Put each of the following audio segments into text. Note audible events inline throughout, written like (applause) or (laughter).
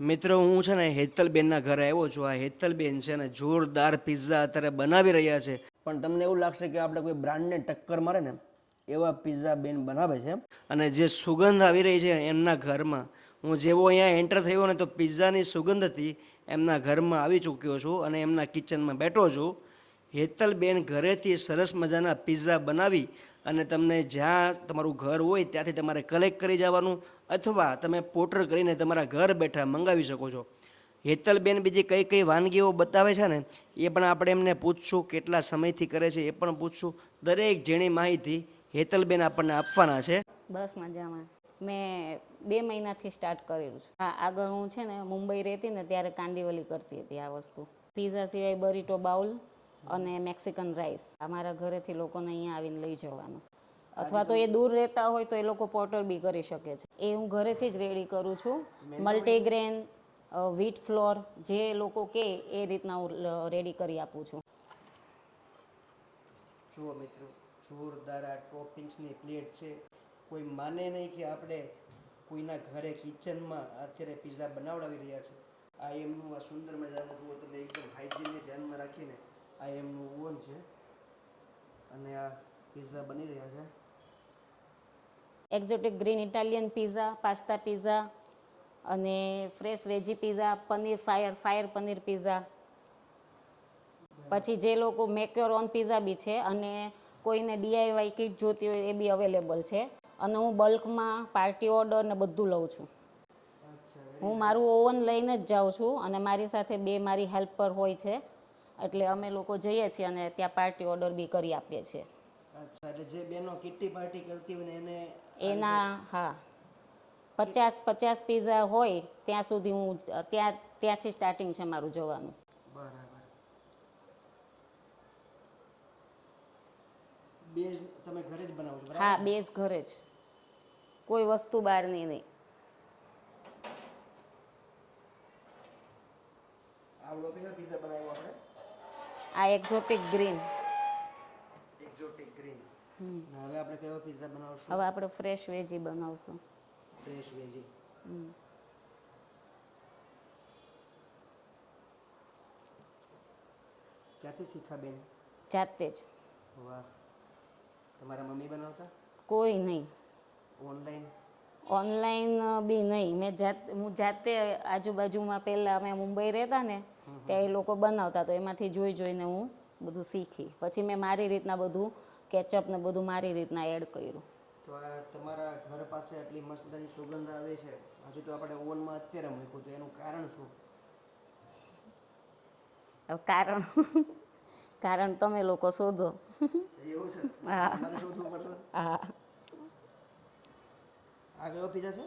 મિત્રો, હું છે ને હેતલબેનના ઘરે આવ્યો છું. આ હેતલબેન છે ને જોરદાર પિઝા અત્યારે બનાવી રહ્યા છે. પણ તમને એવું લાગશે કે આપણે કોઈ બ્રાન્ડને ટક્કર મારે ને એવા પિઝા બેન બનાવે છે. અને જે સુગંધ આવી રહી છે એમના ઘરમાં, હું જેવો અહીંયા એન્ટર થયો ને તો પિઝાની સુગંધથી એમના ઘરમાં આવી ચૂક્યો છું અને એમના કિચનમાં બેઠો છું. હેતલબેન ઘરેથી સરસ મજાના પિઝા બનાવી અને તમને જ્યાં તમારું ઘર હોય ત્યાંથી તમારે કલેક્ટ કરી જવાનું અથવા તમે પોર્ટર કરીને તમારા ઘર બેઠા મંગાવી શકો છો. હેતલબેન બીજી કઈ કઈ વાનગીઓ બતાવે છે ને, એ પણ આપણે એમને પૂછશું, કેટલા સમયથી કરે છે એ પણ પૂછશું. દરેક જેણી માહિતી હેતલબેન આપણને આપવાના છે. બસ મજામાં. મેં બે મહિનાથી સ્ટાર્ટ કરેલું છે. હા, આગળ હું છે ને મુંબઈ રહેતી ને ત્યારે કાંદીવલી કરતી હતી આ વસ્તુ. પીઝા સિવાય બરીટો બાઉલ અને મેક્સિકન રાઈસ. અમારા ઘરેથી લોકોને અહીંયા આવીને લઈ જવાનું. અથવા તો એ દૂર રહેતા હોય તો એ લોકો પોર્ટર બી કરી શકે છે. એ હું ઘરેથી જ રેડી કરું છું. મલ્ટીગ્રેન વ્હીટ ફ્લોર જે લોકો કે એ રીતના હું રેડી કરી આપું છું. જુઓ મિત્રો જોરદાર આ ટોપિંગ્સની પ્લેટ છે. કોઈ માને નહીં કે આપણે કોઈના ઘરે કિચનમાં અત્યારે પિઝા બનાવડાવી રહ્યા છે. આ એમનું આ સુંદર મજાનું જુઓ તમે એકદમ હાઇજીનને ધ્યાનમાં રાખીને આ એમનું ઓવન છે. અને આ પીઝા બની રહ્યા છે. Exotic green Italian pizza pasta pizza અને fresh veggie pizza paneer fire fire paneer pizza પછી જે લોકો મેક યોર ઓન પીઝા બી છે અને કોઈને ડીઆઈવાય કિટ જોતી હોય એ બી અવેલેબલ છે. અને હું બલ્કમાં પાર્ટી ઓર્ડર ને બધું લઉં છું. હું મારું ઓવન લઈને જ જાઉં છું અને મારી સાથે બે મારી હેલ્પર હોય છે. એટલે અમે લોકો જઈએ છીએ અને ત્યાં પાર્ટી ઓર્ડર બી કરી આપીએ છીએ. અચ્છા એટલે જે બેનો કિટ્ટી પાર્ટી કરતી હોય એને એના હા. પચાસ પચાસ પીઝા હોય ત્યાં સુધી હું ત્યાં ત્યાંથી સ્ટાર્ટિંગ છે મારું જોવાનું. બરાબર. બેઝ તમે ઘરે જ બનાવો છો હા બેઝ ઘરે જ. કોઈ વસ્તુ બહારની નહીં આવડો કયો પિઝા બનાવ્યો આપણે આ એક્ઝોટિક ગ્રીન એક્ઝોટિક ગ્રીન હવે આપણે કેવો પિઝા બનાવશું? હવે આપણે ફ્રેશ વેજી બનાવશું. ફ્રેશ વેજી ક્યાંથી શીખા બેન? જાતે જ. વાહ. તમારા મમ્મી બનાવતા? કોઈ નહીં. ઓનલાઈન ઓનલાઈન બી નહીં. મેં જાત હું જાતે આજુબાજુમાં પહેલાં અમે મુંબઈ રહેતા ને ત્યાં એ લોકો બનાવતા તો એમાંથી જોઈ જોઈને હું બધું શીખી. પછી મેં મારી રીતના બધું કેચઅપ ને બધું મારી રીતના એડ કર્યું. તો આ તમારા ઘર પાસે આટલી મસ્તની સુગંધ આવે છે. હજુ તો આપણે ઓવનમાં અત્યારે મૂક્યું તો એનું કારણ શું? કારણ (laughs) કારણ તમે લોકો શોધો. એવું છે? હા. હા. આ કયો પિઝા છે?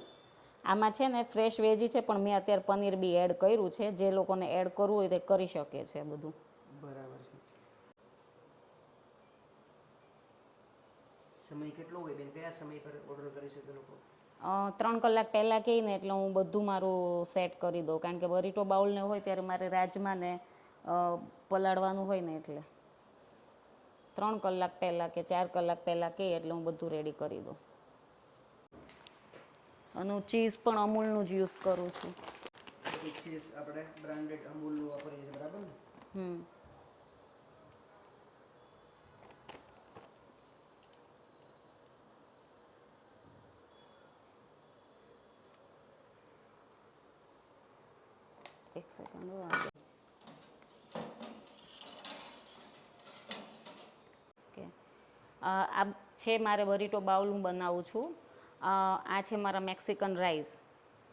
આમાં છે ને ફ્રેશ વેજી છે પણ મેં અત્યારે પનીર બી એડ કર્યું છે. જે લોકોને એડ કરવું હોય તે કરી શકે છે બધું. બરાબર છે. સમય કેટલો હોય બેન? કયા સમય પર ઓર્ડર કરી શકે લોકો? ત્રણ કલાક પહેલાં કહી ને એટલે હું બધું મારું સેટ કરી દઉં. કારણ કે બરીટો બાઉલને હોય ત્યારે મારે રાજમાને પલાળવાનું હોય ને એટલે. ત્રણ કલાક પહેલાં કે ચાર કલાક પહેલાં કહે એટલે હું બધું રેડી કરી દઉં. અને હું ચીઝ પણ અમૂલનું જ યુઝ કરું છું. ચીઝ આપણે બ્રાન્ડેડ અમૂલનું વાપરીએ છીએ બરાબર ને? હમ. એક સેકન્ડ આ. ઓકે. આ છે મારે બરીટો બાઉલ હું બનાવું છું. આ છે મારા મેક્સિકન રાઈસ.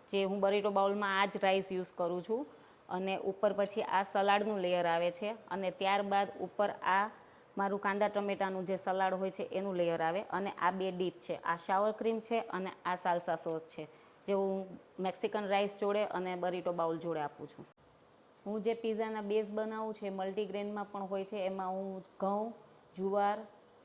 જે હું બરીટો બાઉલમાં આ જ રાઈસ યુઝ કરું છું. અને ઉપર પછી આ સલાડનું લેયર આવે છે. અને ત્યારબાદ ઉપર આ મારું કાંદા ટમેટાનું જે સલાડ હોય છે, એનું લેયર આવે. અને આ બે ડીપ છે. આ શાવર ક્રીમ છે અને આ સાલસા સોસ છે. જે હું મેક્સિકન રાઈસ જોડે અને બરીટો બાઉલ જોડે આપું છું. હું જે પીઝાના બેઝ બનાવું છે, મલ્ટીગ્રેનમાં પણ હોય છે, એમાં હું ઘઉં, જુવાર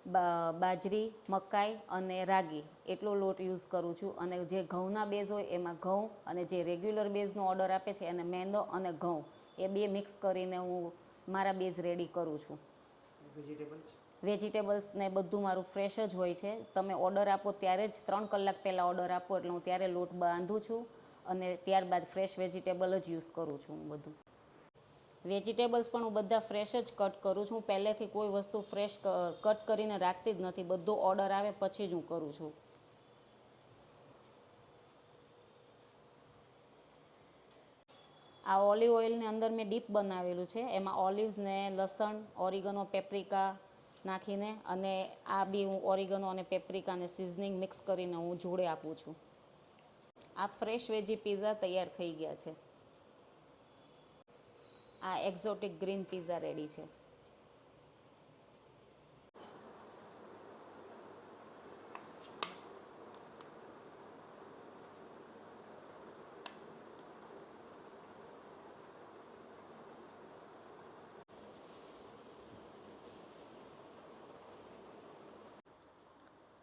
બાજરી મકાઈ અને રાગી એટલો લોટ યુઝ કરું છું. અને જે ઘઉંના બેઝ હોય એમાં ઘઉં અને જે રેગ્યુલર બેઝનો ઓર્ડર આપે છે એને મેંદો અને ઘઉં એ બે મિક્સ કરીને હું મારા બેઝ રેડી કરું છું. વેજીટેબલ્સ? વેજીટેબલ્સ ને બધું મારું ફ્રેશ જ હોય છે. તમે ઓર્ડર આપો ત્યારે જ ત્રણ કલાક પહેલાં ઓર્ડર આપો એટલે હું ત્યારે લોટ બાંધું છું અને ત્યારબાદ ફ્રેશ વેજીટેબલ જ યુઝ કરું છું હું બધું. વેજીટેબલ્સ પણ હું બધા ફ્રેશ જ કટ કરું છું. પહેલેથી કોઈ વસ્તુ ફ્રેશ કટ કરીને રાખતી જ નથી. બધો ઓર્ડર આવે પછી જ હું કરું છું. આ ઓલિવ ઓઇલની અંદર મેં ડીપ બનાવેલું છે. એમાં ઓલિવ્સને લસણ, ઓરિગનો, પેપ્રિકા નાખીને અને આ બી હું ઓરિગનો અને પેપ્રિકાને સિઝનિંગ મિક્સ કરીને હું જોડે આપું છું. આ ફ્રેશ વેજી પીઝા તૈયાર થઈ ગયા છે. આ એક્ઝોટિક ગ્રીન પીઝા રેડી છે.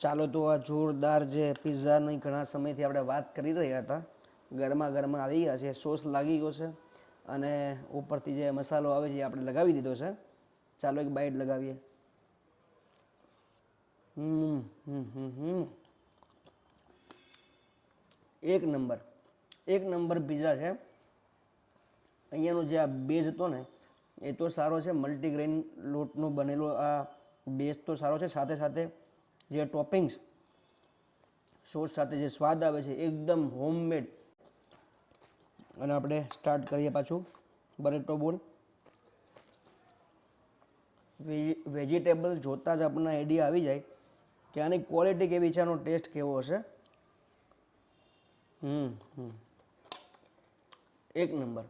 ચાલો તો આ જોરદાર જે પિઝાની ઘણા સમયથી આપણે વાત કરી રહ્યા હતા. ગરમા ગરમા આવી ગયા છે. સોસ લાગી ગયો છે. અને ઉપરથી જે મસાલો આવે છે એ આપણે લગાવી દીધો છે. ચાલો એક બાઇટ લગાવીએ. એક નંબર. એક નંબર પિઝા છે. અહીંયાનો જે આ બેઝ હતો ને, એ તો સારો છે. મલ્ટીગ્રેન લોટનો બનેલો આ બેઝ તો સારો છે. સાથે સાથે જે ટોપિંગ્સ સોસ સાથે જે સ્વાદ આવે છે, એકદમ હોમમેડ અને આપણે સ્ટાર્ટ કરીએ પાછું. બરેટો બોલ. વેજીટેબલ જોતાં જ આપણને આઈડિયા આવી જાય કે આની ક્વોલિટી કેવી છે, આનો ટેસ્ટ કેવો હશે. હમ એક નંબર